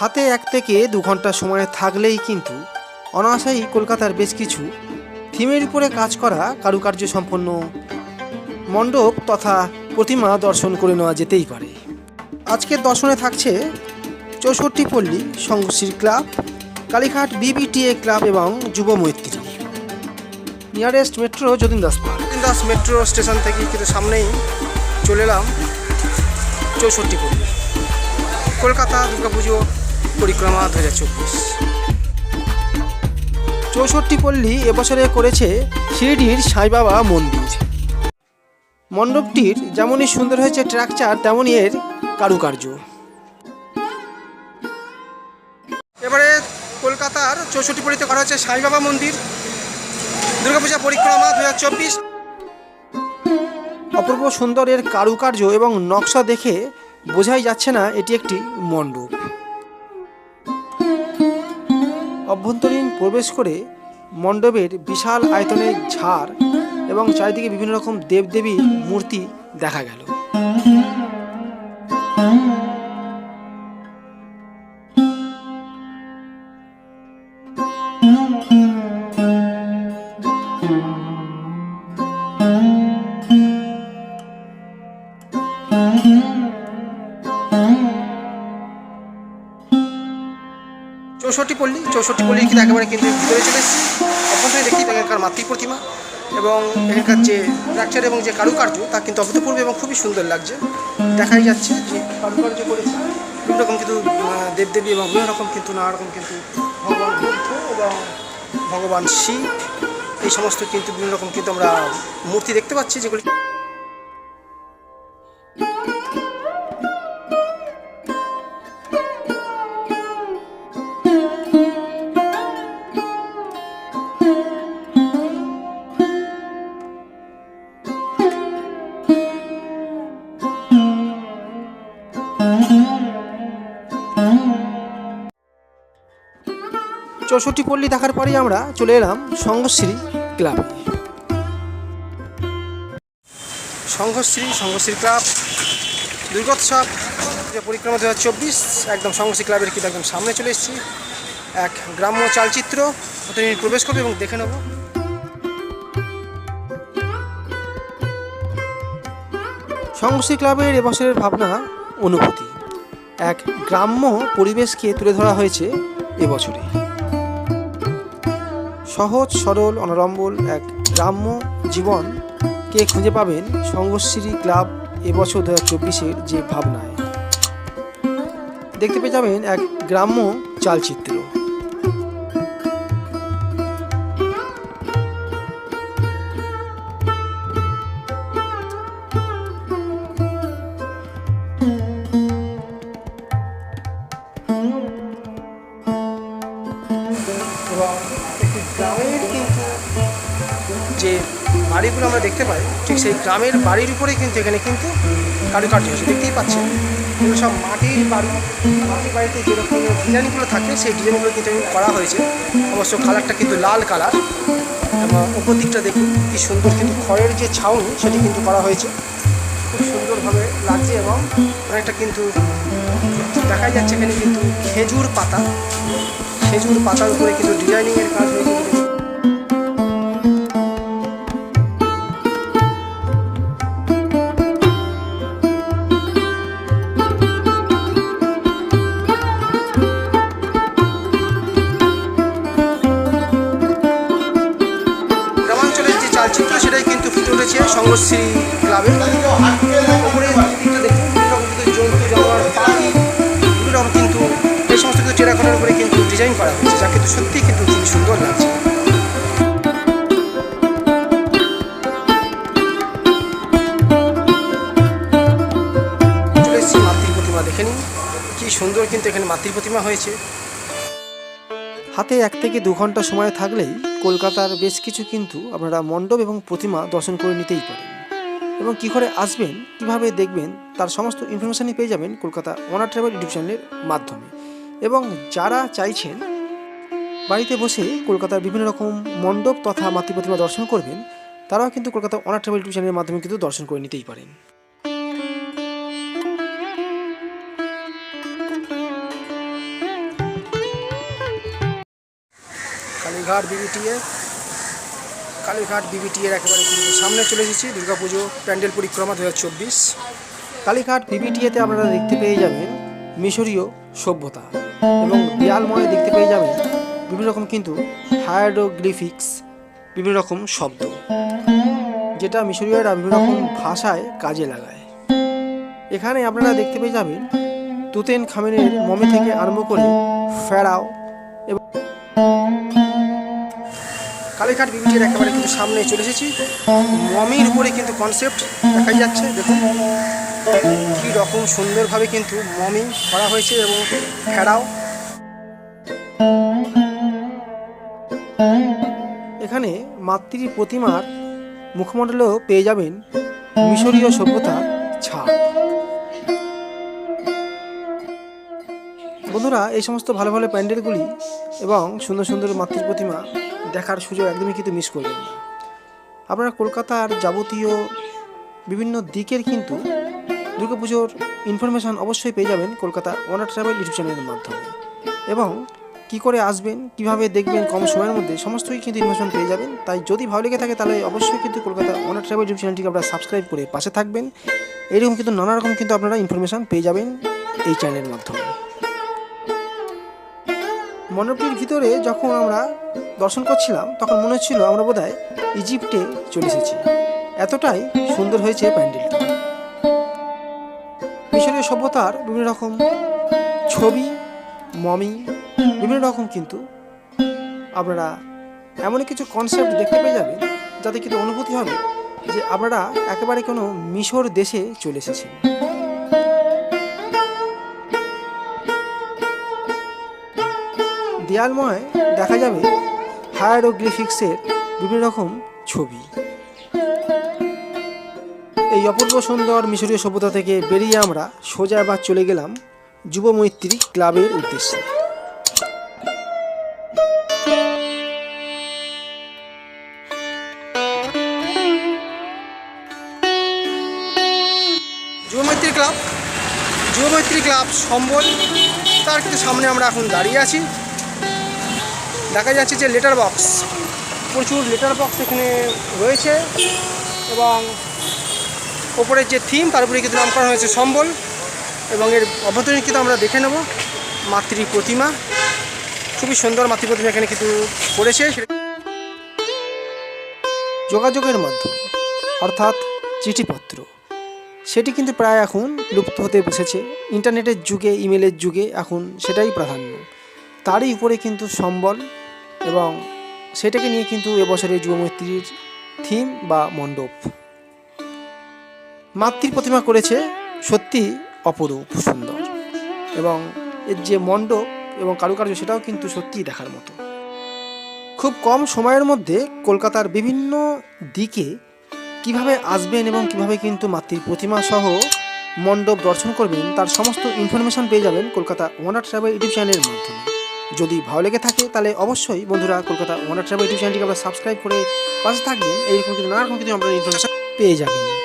হাতে এক থেকে দু ঘণ্টা সময় থাকলেই কিন্তু অনায়াসেই কলকাতার বেশ কিছু থিমের উপরে কাজ করা কারুকার্য সম্পন্ন মণ্ডপ তথা প্রতিমা দর্শন করে নেওয়া যেতেই পারে। আজকের দর্শনে থাকছে Chousatti Palli Sanghashree club, Kalighat BBTA club এবং Yuba Maitri. Nearest metro, Jatin Das Jatin Das metro station থেকে কিন্তু সামনেই চলে এলাম চৌষট্টি পল্লী। কলকাতা দুর্গাপুজো পরিক্রমা দু হাজার চব্বিশ। চৌষট্টি পল্লী এবছরে করেছে শিরডির সাইবাবা মন্দির। মণ্ডপটির যেমনই সুন্দর হয়েছে ট্রাকচার তেমনই এর কারুকার্য। এবারে কলকাতার চৌষট্টি পল্লীতে করা হচ্ছে সাইবাবা মন্দির। দুর্গাপূজা পরিক্রমা দু হাজার চব্বিশ। অপূর্ব সুন্দরের কারুকার্য এবং নকশা দেখে বোঝাই যাচ্ছে না এটি একটি মণ্ডপ। অভ্যন্তরীণ প্রবেশ করে মণ্ডপের বিশাল আয়তনের ঝাড় এবং চারিদিকে বিভিন্ন রকম দেবদেবীর মূর্তি দেখা গেল। চৌষট্টি পল্লী চৌষট্টি পল্লী কিন্তু একেবারে কিন্তু ভিতরে চলে এসেছি। অভ্যন্তরে পাই এখানকার মাতৃ প্রতিমা এবং এখানকার যে স্ট্রাকচার এবং যে কারুকার্য, তা কিন্তু অভূতপূর্ব এবং খুবই সুন্দর লাগছে। দেখাই যাচ্ছে যে কারুকার্য করেছে। বিভিন্ন রকম কিন্তু দেবদেবী এবং বিভিন্ন রকম কিন্তু, নানা রকম কিন্তু ভগবান বুদ্ধ এবং ভগবান শিব, এই সমস্ত কিন্তু বিভিন্ন রকম কিন্তু আমরা মূর্তি দেখতে পাচ্ছি যেগুলি চৌষট্টি পল্লী দেখার পরেই আমরা চলে এলাম সংঘশ্রী ক্লাবে। সংঘশ্রী সংঘশ্রী ক্লাব, দুর্গোৎসব যে পরিক্রমা দু হাজার চব্বিশ, একদম সংঘশ্রী ক্লাবের কিন্তু একদম সামনে চলে এসেছি। এক গ্রাম্য চালচিত্র ওতে প্রবেশ করব এবং দেখে নেব। সংঘশ্রী ক্লাবের এবছরের ভাবনা, অনুভূতি। এক গ্রাম্য পরিবেশকে তুলে ধরা হয়েছে এবছরে। সহজ, সরল, অনরম্বল এক গ্রাম্য জীবন কে খুঁজে পাবেন সংঘশ্রী ক্লাব এবছর দু হাজার যে ভাবনায়। দেখতে পেয়ে যাবেন এক গ্রাম্য চালচিত্র। এবং গ্রামের কিন্তু যে বাড়িগুলো আমরা দেখতে পাই, ঠিক সেই গ্রামের বাড়ির উপরেই কিন্তু এখানে কিন্তু কারুকার্য হয়েছে দেখতেই পাচ্ছেন। এগুলো সব মাটির বাড়ি, মাটির বাড়িতে যেরকম ডিজাইনগুলো থাকে, সেই ডিজাইনগুলো কিন্তু করা হয়েছে। অবশ্য কালারটা কিন্তু লাল কালার এবং উপর দিকটা দেখুন, কি সুন্দর কিন্তু খড়ের যে ছাউনি, সেটি কিন্তু করা হয়েছে। খুব সুন্দরভাবে লাগছে এবং অনেকটা কিন্তু দেখা যাচ্ছে এখানে কিন্তু খেজুর পাতা। খেজুর পাতার উপরে কিন্তু ডিজাইনিংয়ের কাজ হয়েছে। যে সেটাই কিন্তু ফুটে উঠেছে সংঘশ্রী ক্লাবে। কিন্তু এই সমস্ত কিছু টেরাকোটার উপরে কিন্তু ডিজাইন করা হয়েছে, যা কিন্তু সত্যিই কিন্তু খুবই সুন্দর লাগছে। দেখে নিন, কি সুন্দর কিন্তু এখানে মাতৃ প্রতিমা হয়েছে। হাতে এক থেকে দু ঘণ্টা সময় থাকলেই কলকাতার বেশ কিছু কিন্তু আপনারা মণ্ডপ এবং প্রতিমা দর্শন করে নিতেই পারেন। এবং কী করে আসবেন, কীভাবে দেখবেন, তার সমস্ত ইনফরমেশানই পেয়ে যাবেন কলকাতা ওনার ট্রাভেল ইউটিউব চ্যানেলের মাধ্যমে। এবং যারা চাইছেন বাড়িতে বসে কলকাতার বিভিন্ন রকম মণ্ডপ তথা মাতৃ প্রতিমা দর্শন করবেন, তারাও কিন্তু কলকাতা ওনার ট্রাভেল ইউটিউব চ্যানেলের মাধ্যমে কিন্তু দর্শন করে নিতেই পারেন। কালীঘাট বিবিটিএ, কালীঘাট বিবিটিএর একেবারে কিন্তু সামনে চলে এসেছি, দুর্গাপুজো প্যান্ডেল পরিক্রমা দু হাজার চব্বিশ। কালীঘাট বিবিটিএতে আপনারা দেখতে পেয়ে যাবেন মিশরীয় সভ্যতা এবং দেয়ালময় দেখতে পেয়ে যাবেন বিভিন্ন রকম কিন্তু হায়ারোগ্লিফিক্স, বিভিন্ন রকম শব্দ, যেটা মিশরীয়রা বিভিন্ন রকম ভাষায় কাজে লাগায়। এখানে আপনারা দেখতে পেয়ে যাবেন তুতেন খামেনের মমি থেকে আরম্ভ করে ফেরাও এবং কালীঘাট বিবিটির একেবারে কিন্তু সামনে চলে এসেছি। মমির উপরে কিন্তু কনসেপ্ট দেখাই যাচ্ছে। দেখুন, কী রকম সুন্দরভাবে কিন্তু মমি করা হয়েছে এবং ফেরাও এখানে মাতৃ প্রতিমার মুখমণ্ডলেও পেয়ে যাবেন মিশরীয় সভ্যতার ছাপ। বন্ধুরা, এই সমস্ত ভালো ভালো প্যান্ডেলগুলি এবং সুন্দর সুন্দর মাতৃ প্রতিমা দেখার সুযোগ একদমই কিন্তু মিস করবেন না। আপনারা কলকাতার যাবতীয় বিভিন্ন দিকের কিন্তু দুর্গাপুজোর ইনফরমেশন অবশ্যই পেয়ে যাবেন কলকাতা ওনার ট্রাভেল ইউটিউব চ্যানেলের মাধ্যমে। এবং কি করে আসবেন, কীভাবে দেখবেন কম সময়ের মধ্যে, সমস্তই কিন্তু ইনফরমেশন পেয়ে যাবেন। তাই যদি ভালো লেগে থাকে তাহলে অবশ্যই কিন্তু কলকাতা ওনার ট্রাভেল ইউটিউব চ্যানেলটিকে আপনারা সাবস্ক্রাইব করে পাশে থাকবেন। এরকম কিন্তু নানা রকম কিন্তু আপনারা ইনফরমেশন পেয়ে যাবেন এই চ্যানেলের মাধ্যমে। মণ্ডপটির ভিতরে যখন আমরা দর্শন করছিলাম, তখন মনে হচ্ছিল আমরা বোধহয় ইজিপ্টে চলে এসেছি। এতটাই সুন্দর হয়েছে প্যান্ডেলটা। মিশরীয় সভ্যতার বিভিন্ন রকম ছবি, মমি, বিভিন্ন রকম কিন্তু আপনারা এমন কিছু কনসেপ্ট দেখতে পেয়ে যাবেন, যাতে কিন্তু অনুভূতি হবে যে আপনারা একেবারে কোনো মিশর দেশে চলে এসেছেন। দেয়ালময় দেখা যাবে হায়ারোগ্লিফিক্সের বিভিন্ন রকম ছবি। এই অপূর্ব সুন্দর মিশরীয় সভ্যতা থেকে বেরিয়ে আমরা সোজা এবার চলে গেলাম যুব মৈত্রী ক্লাবের উদ্দেশ্যে। যুব মৈত্রী ক্লাব, যুব মৈত্রী ক্লাব সম্বল, তার কিন্তু সামনে আমরা এখন দাঁড়িয়ে আছি। দেখা যাচ্ছে যে লেটার বক্স প্রচুর লেটার বক্স এখানে রয়েছে এবং ওপরের যে থিম তার উপরে কিন্তু নামকরণ হয়েছে সম্বল এবং এর অভ্যন্তরীণ কিন্তু আমরা দেখে নেব। মাতৃ প্রতিমা, খুবই সুন্দর মাতৃ প্রতিমা এখানে কিন্তু করেছে যোগাযোগের মাধ্যম, অর্থাৎ চিঠিপত্র, সেটি কিন্তু প্রায় এখন লুপ্ত হতে বসেছে। ইন্টারনেটের যুগে, ইমেলের যুগে এখন সেটাই প্রাধান্য। তারই উপরে কিন্তু সম্বল এবং সেটাকে নিয়ে কিন্তু এবছরের যুবমৈত্রীর থিম বা মণ্ডপ। মাতৃ প্রতিমা করেছে সত্যি অপরূপ সুন্দর এবং এর যে মণ্ডপ এবং কারুকার্য সেটাও কিন্তু সত্যিই দেখার মতো। খুব কম সময়ের মধ্যে কলকাতার বিভিন্ন দিকে কীভাবে আসবেন এবং কীভাবে কিন্তু মাতৃ প্রতিমা সহ মণ্ডপ দর্শন করবেন, তার সমস্ত ইনফরমেশন পেয়ে যাবেন কলকাতা ওয়ানার ট্রাভেল ইউটিউব চ্যানেলের মাধ্যমে। যদি ভালো লেগে থাকে, তাহলে অবশ্যই বন্ধুরা কলকাতা ওয়ান্ডার ট্রাভেল ইউটিউব চ্যানেলটিকে আপনারা সাবস্ক্রাইব করে পাশে থাকবেন। এইরকম কিন্তু নানা রকম কিন্তু আপনারা ইনফরমেশন পেয়ে যাবেন।